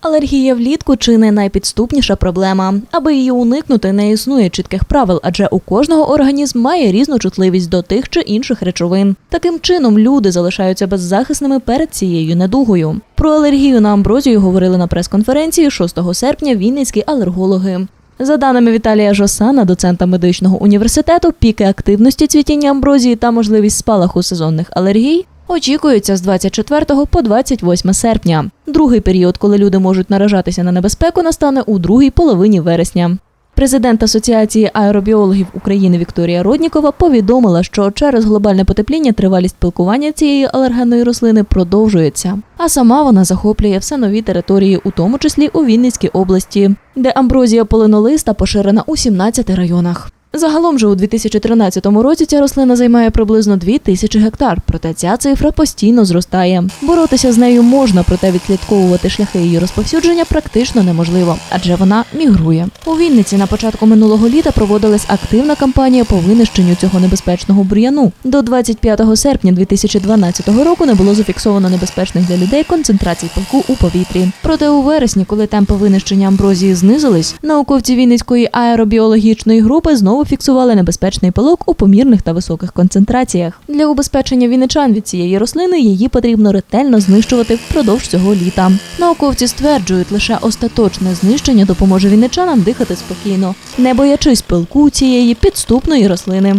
Алергія влітку чи не найпідступніша проблема. Аби її уникнути, не існує чітких правил, адже у кожного організм має різну чутливість до тих чи інших речовин. Таким чином, люди залишаються беззахисними перед цією недугою. Про алергію на амброзію говорили на прес-конференції 6 серпня вінницькі алергологи. За даними Віталія Жосана, доцента медичного університету, піки активності цвітіння амброзії та можливість спалаху сезонних алергій очікуються з 24 по 28 серпня. Другий період, коли люди можуть наражатися на небезпеку, настане у другій половині вересня. Президент Асоціації аеробіологів України Вікторія Роднікова повідомила, що через глобальне потепління тривалість пилкування цієї алергенної рослини продовжується. А сама вона захоплює все нові території, у тому числі у Вінницькій області, де амброзія полинолиста поширена у 17 районах. Загалом же у 2013 році ця рослина займає приблизно 2 тисячі гектар, проте ця цифра постійно зростає. Боротися з нею можна, проте відслідковувати шляхи її розповсюдження практично неможливо, адже вона мігрує. У Вінниці на початку минулого літа проводилась активна кампанія по винищенню цього небезпечного бур'яну. До 25 серпня 2012 року не було зафіксовано небезпечних для людей концентрацій пилку у повітрі. Проте у вересні, коли темпи винищення амброзії знизились, науковці Вінницької аеробіологічної групи знову фіксували небезпечний пилок у помірних та високих концентраціях. Для убезпечення віничан від цієї рослини її потрібно ретельно знищувати впродовж цього літа. Науковці стверджують, лише остаточне знищення допоможе вінничанам дихати спокійно, не боячись пилку цієї підступної рослини.